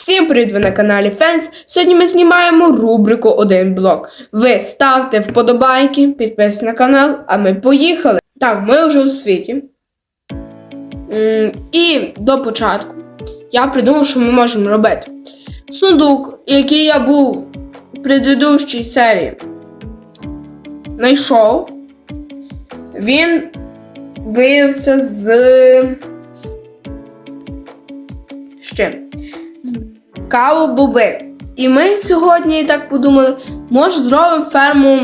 Всім привіт, ви на каналі Фенс. Сьогодні ми знімаємо рубрику Один блок. Ви ставте вподобайки, підписуйтесь на канал, а ми поїхали. Так, ми вже у світі. І до початку я придумав, що ми можемо робити. Сундук, який я був в предыдущій серії, знайшов. Він виявився з. Ще. З кавобоби. І ми сьогодні так подумали, може зробимо ферму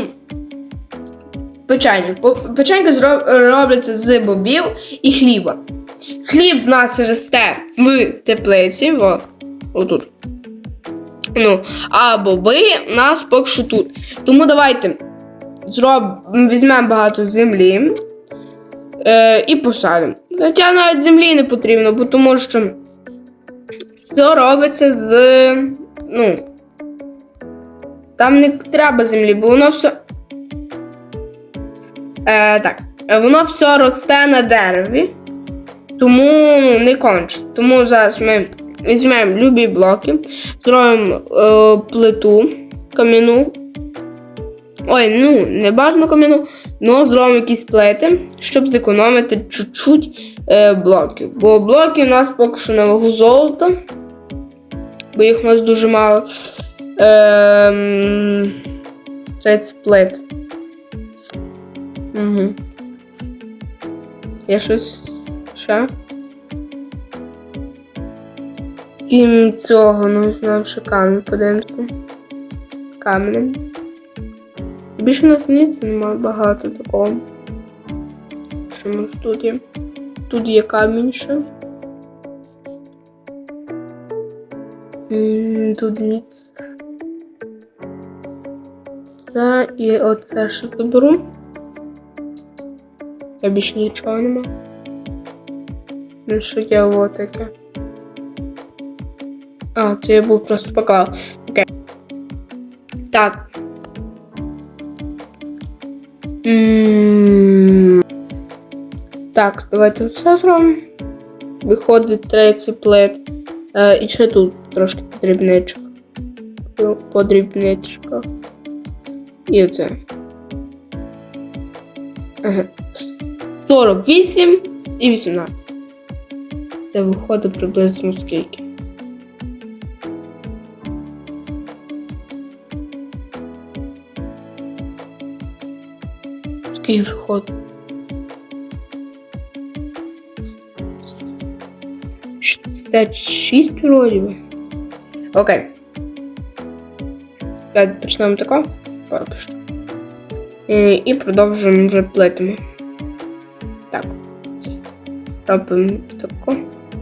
печеньок. Печеньки робляться з бобів і хліба. Хліб в нас росте в теплиці, во, отут. Ну, а боби в нас поки що тут. Тому давайте зроб... візьмемо багато землі е, і посадимо. Хоча навіть землі не потрібно, бо тому що все робиться з. Ну. Там не треба землі, бо воно все. Е, так. Воно все росте на дереві. Тому ну, не конче. Тому зараз ми візьмемо любі блоки, зробимо е, плиту кам'яну. Ой, ну, не бажано кам'яну, але зробимо якісь плити, щоб зекономити чуть-чуть е, блоків. Бо блоки у нас поки що на вагу золота, бо їх у нас дуже мало. Ем, 30 плит. Угу. Є щось ще? Крім цього, ну нам ще камінь подивимося. Каменем. Більше у нас ніц немає багато такого. Що може тут є? Тут є камінь ще. М, Тут ніц. Це і оце ще заберу. Я більше нічого нема. Ну що є вот таке. А, це я був просто поклав. Окей. Так. М, Так, давайте все зробимо. Виходить 30 плит. Е, і ще тут трошки подрібничок. Подрібничка. І оце. Ага. 48 і 18. Це виходить приблизно скільки. Скільки виходить? 66 вроді. Окей. Давайте почнемо тако. Поки що. І, продовжуємо вже плитами. Так. Робимо тако.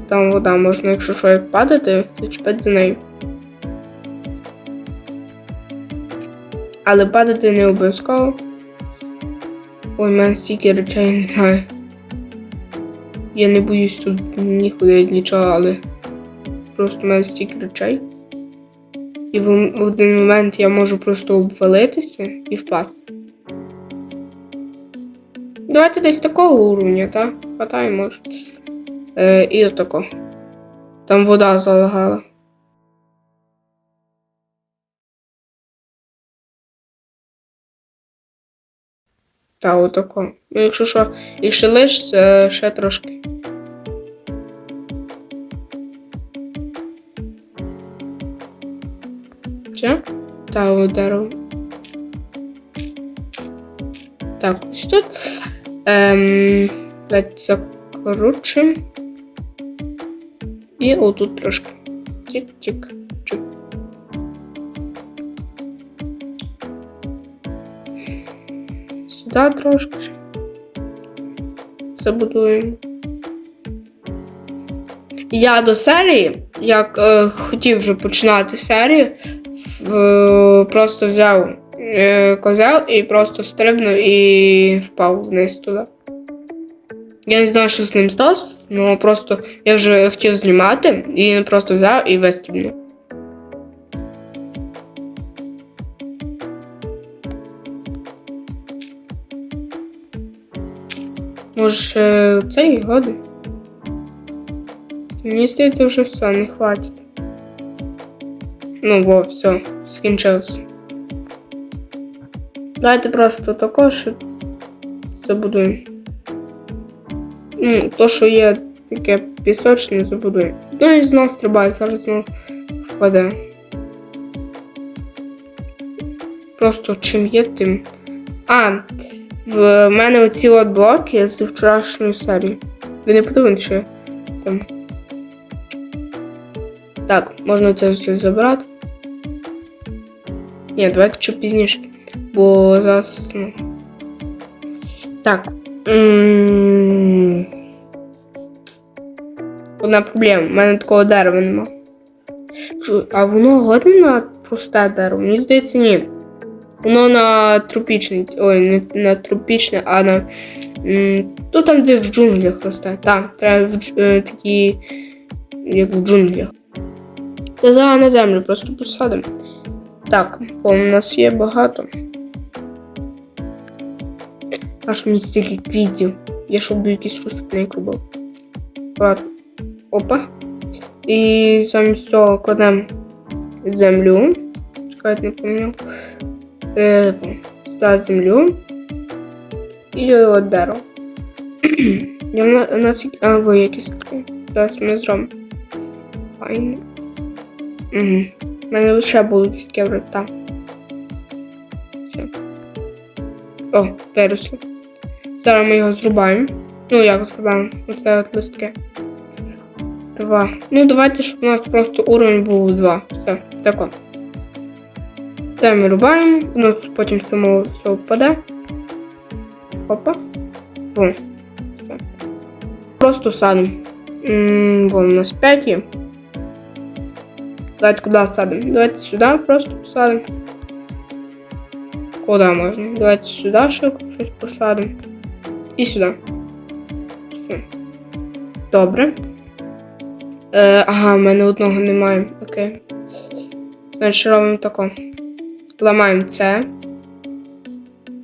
Там вода можна, якщо що як падати, зачепити за нею. Але падати не обов'язково. Ой, в мене стільки речей не знаю. Я не боюсь тут ні ходити, нічого, але просто в мене стільки речей. І в, один момент я можу просто обвалитися і впасти. Давайте десь такого уровня, так? Хватає. Е, і отако. Там вода залагала. Та, отако. Ну, якщо що, якщо лишиться, ще трошки. Все? Та, от. Так, ось тут. Ем, давайте закручуємо. І отут трошки. Тік-тік. Чик. Сюди трошки. Забудуємо. Я до серії, як е, хотів вже починати серію, просто взяв е, козел і просто стрибнув і впав вниз туди. Я не знаю, що з ним сталося, але просто я вже хотів знімати і він просто взяв і вистрибнув. Може, ще цей годин? Мені здається, вже все, не хватить. Ну, во, все, скінчилось. Давайте просто також забудуємо. Ну, то, що є таке пісочне, забудуємо. Ну і знов стрибає, зараз знов впаде. Просто чим є, тим. А, в мене оці от блоки з вчорашньої серії. Ви не подумайте, що там. Так, можна це все забрати. Ні, давайте ще пізніше. Бо зараз. Ну... Так. Одна проблема. У мене такого дерева нема. А воно годне на просте дерево? Мені здається, ні. Воно на тропічне. Ой, не на тропічне, а на. Ну там, де в джунглях росте. Так, треба в дж- е, такі, як в джунглях. Та зараз на землю просто посадимо. Так, бо у нас є багато. Аж мені стільки квітів. Я щоб би якийсь робив. Аккуратно. Опа. І замість цього кладемо землю. Чекайте, не помню. Е, сюди землю. І от дерево. На- у нас які- а, ви якісь. Зараз ми зробимо. Файно. Угу. Мене лише будуть таке врата. Все. О, пересли. Зараз ми його зрубаємо. Ну, як зрубаємо? Оце от листки. Два. Ну, давайте, щоб у нас просто уровень був два. Все, тако. Це ми рубаємо, у нас потім само все впаде. Опа. Вон. Все. Просто садимо. Вон у нас 5 є. Давайте куди садимо? Давайте сюди просто посадимо. Куди можна? Давайте сюди ще щось посадимо. І сюди. Добре. Е, ага, в мене одного немає. Окей. Значить, робимо тако. Ламаємо це.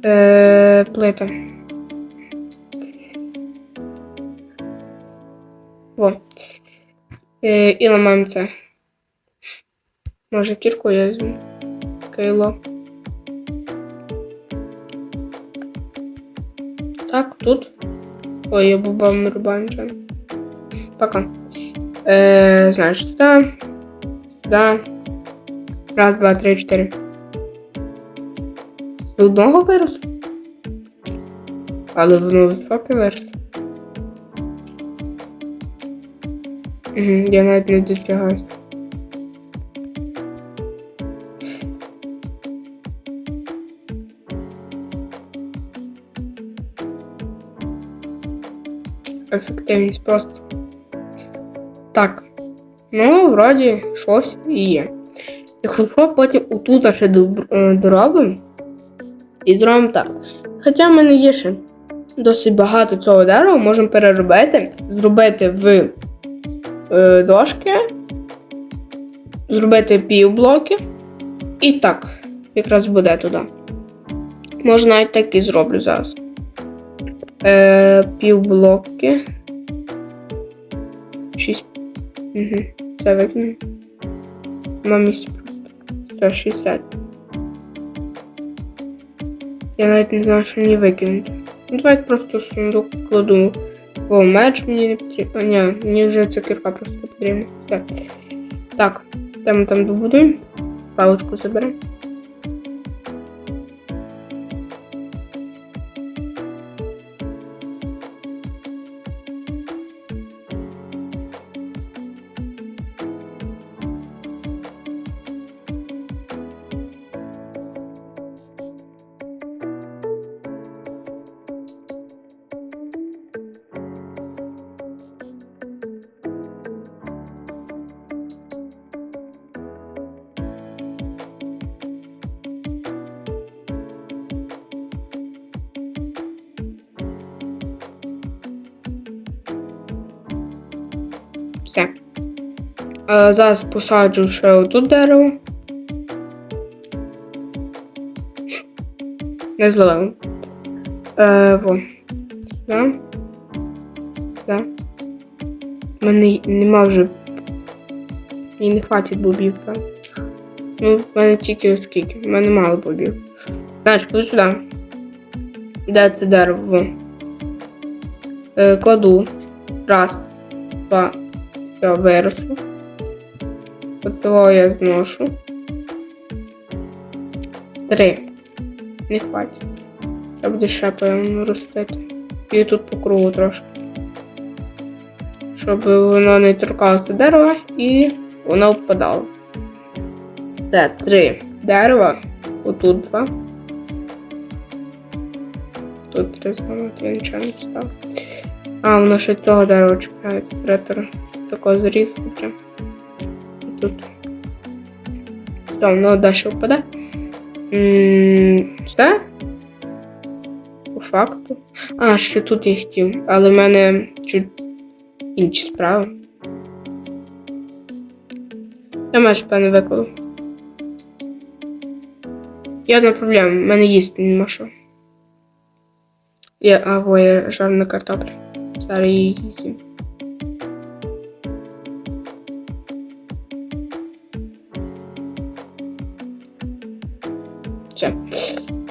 Е, плита. Во. Е, і ламаємо це. Може кірку я візьму. Кайло. Так, тут. Ой, я не рубаю. Пока. Е, значить, сюди. Сюди. Раз, два, три, чотири. З одного виросло? Але воно високе виросло. Угу, я навіть не досягаюсь. Ефективність просто. Так. Ну, вроді, щось і є. Якщо що, потім отут ще е, доробимо. І зробимо так. Хоча в мене є ще досить багато цього дерева, можемо переробити, зробити в е, дошки, зробити півблоки. І так, якраз буде туди. Може навіть так і зроблю зараз. Е, півблоки. 6. Угу. Це викину. Місця. 160. Я навіть не знаю, що мені викинути. Ну, давайте просто в сундук кладу. О, меч мені не потрібен. Ні, мені вже ця кирка просто потрібна. Все. Так, ми там добудуємо? Паличку заберемо. Все. Е, зараз посаджу ще отут дерево. Не зловив. Е, во. Да. Да. У мене нема вже. Мені не хватить бобів, так? Ну, в мене тільки скільки, в мене мало бобів. Знаєш, кладу сюди. Де це дерево? Е, кладу. Раз, два, все, виросло. Оцього я зношу. Три. Не хватить. Треба буде ще певно ростити. І тут по кругу трошки. Щоб воно не торкалося дерева і воно впадало. Це три дерева. Отут два. Тут три зламати, я нічого не поставив. А, воно ще цього дерева чіпляється. Третора. Такого зрізати Тут. Все, воно далі впаде. Все? По факту. А, ще тут я хотів, але в мене чуть інші справи. Я майже певне викладу. Я одна проблема, в мене їсти нема що. Я, а, во, є жарна картопля. Зараз її їсім. Все.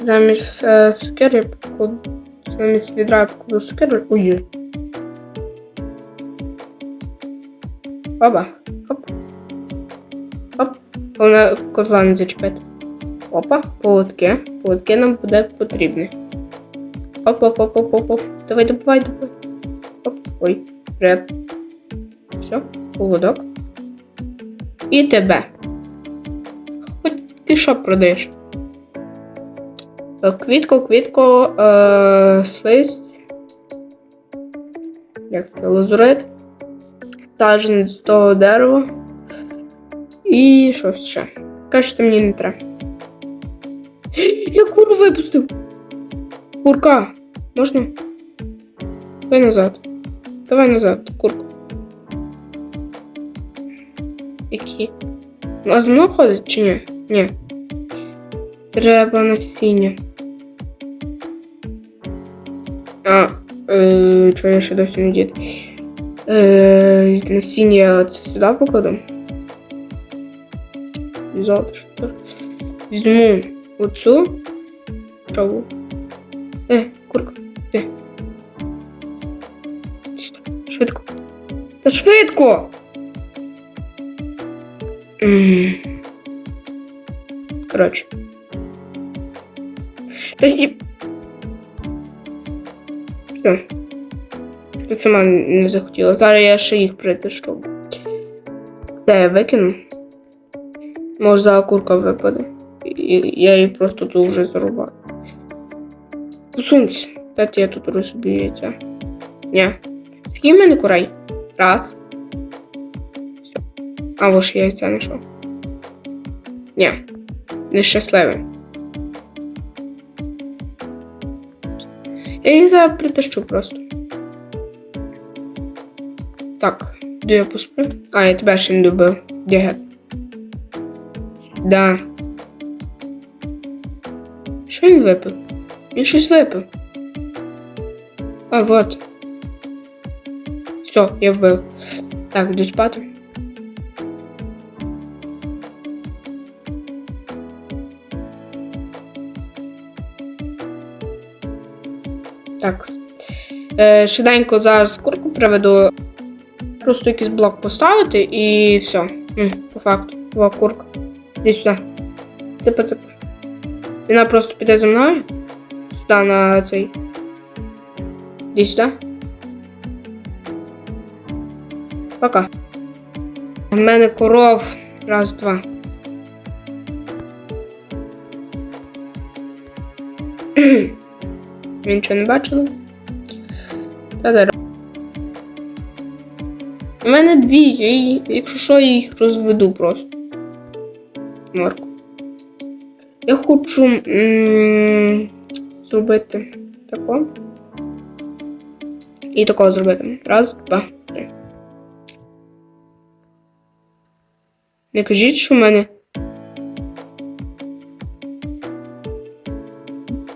Замість е, цукеру я покладу. Замість відра я покладу цукеру. Ой. Опа. Оп. Оп. Вона козла не зачепити. Опа, поводки. Поводки нам буде потрібні. Оп, оп, оп, оп, оп, оп. Давай, добивай, добивай. Оп. Ой, привет. Все, поводок. І тебе. Хоч ти що продаєш? Е, Квітку, квітку, е, слизь. Як це? Лазурит. Саженець з того дерева. І що ще? Кажете, мені не треба. Я куру випустив. Курка. Можна? Давай назад. Давай назад, курку. Які? А знову ходить чи ні? Ні. Треба насіння. А, е, чого я ще досі не дід? Е, насіння я це сюди покладу. Золото, що тут. Візьму оцю траву. Е, курка, де? Швидко. Та швидко! М. Коротше. Та й... Все. Ти сама не захотіла. Зараз я ще їх притишу. Це я викину. Може за курка випаде. І я її просто тут вже зарубаю. Посунься. Дайте я тут розбію яйця. Ні. Скільки мене курей? Раз. Все. А ось я яйця знайшов. Ні. Нещасливий. Я їх зараз притащу просто. Так, де я посплю? А, я тебе ще не добив. Де гет? Да. Що він випив? Він щось випив. А, вот. Все, я вбив. Так, йду спати. Так. Е, швиденько зараз курку приведу. Просто якийсь блок поставити і все. М, по факту. О, курка. Іди сюди. Ципа, ципа. Вона просто піде за мною. Сюди на цей. Іди сюди. Пока. У мене коров. Раз, два. Ви нічого не бачили? Та-да. У мене дві, я її, якщо що, я їх розведу просто. Морку. Я хочу м зробити тако. І такого зробити. Раз, два, три. Не кажіть, що в мене.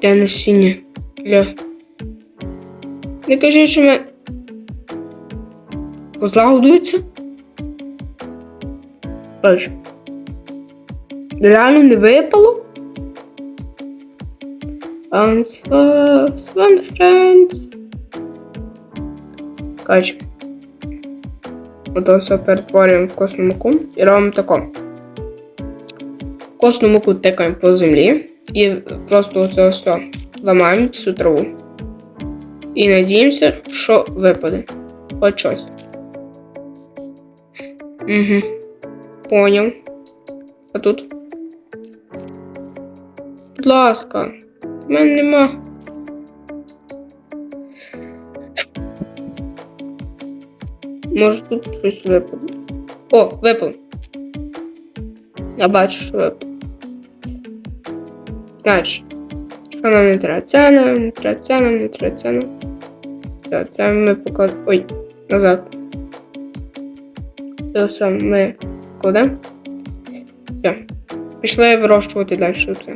Де насіння? Для. Не кажіть, що мене. Козла годується? Короче. Реально не випало? One, one friend. Ото все перетворюємо в косну муку і робимо тако. Косну муку тикаємо по землі і просто це все ламаємо цю траву. І надіємося, що випаде. Хоч щось. Угу. Поняв. А тут? Будь ласка, в мене нема. Може тут щось випаде. О, випало. Я бачу, що випало. Значить, треба, не треба, це. Все, це ми покладемо. Ой, назад. Це все ми кладемо. Все. Пішли вирощувати далі це.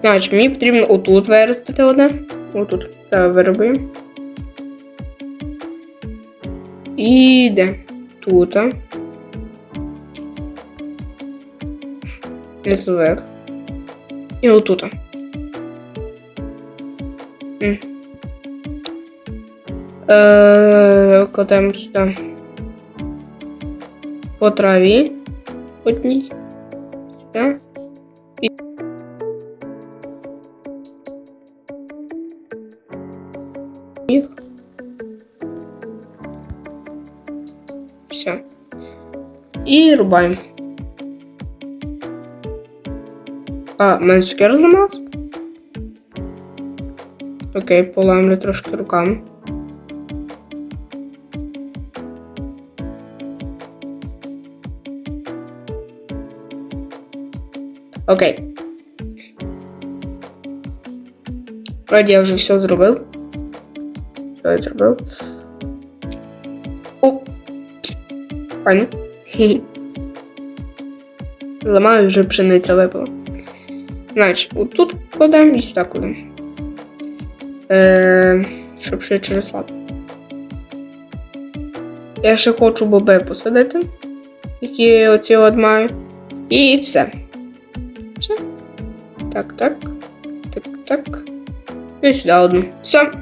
Значить, мені потрібно отут виростити одне. Отут. Це виробимо. І де? Тут. Лісовик. І отут. М. Е, кладемо сюди. По траві. Одній. Сюди. І... Їх. Все. І рубаємо. А, мене сукер зламався? Окей, поламлю трошки руками. Окей. Вроді я вже все зробив. Все я зробив. О! Файно. Хі-хі. Ламаю вже пшениця випала. Значить, отут кладемо і сюди кладемо. Е, щоб ще через лад. Я ще хочу боби посадити, які оці от маю. І все. Все. Так, так. Так, так. І сюди одну. Все.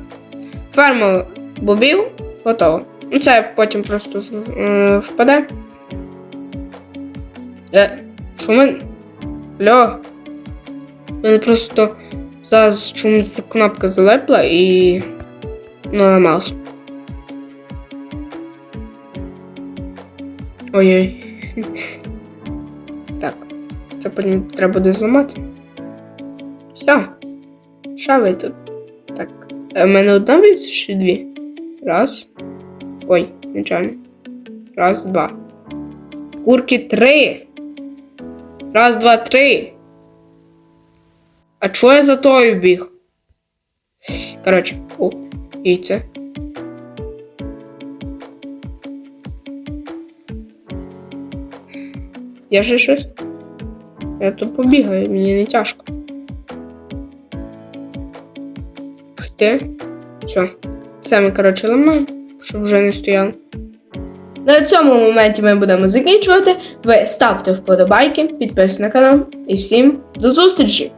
Ферма бобів готова. Ну це потім просто е, впаде. Е, що мен? У мене просто зараз чомусь кнопка залепла і наламався. Ой-ой. Так. Це потім треба буде зламати. Все. Що ви тут? Так. Е, У мене одна вівця чи дві? Раз. Ой, нечайно. Раз, два. Курки три. Раз, два, три. А чого я за тою біг? Коротше, о, яйце. Я же щось. Я тут побігаю, мені не тяжко. Ти? Все. Це ми, коротше, ламаємо, щоб вже не стояло. На цьому моменті ми будемо закінчувати. Ви ставте вподобайки, підписуйтесь на канал і всім до зустрічі!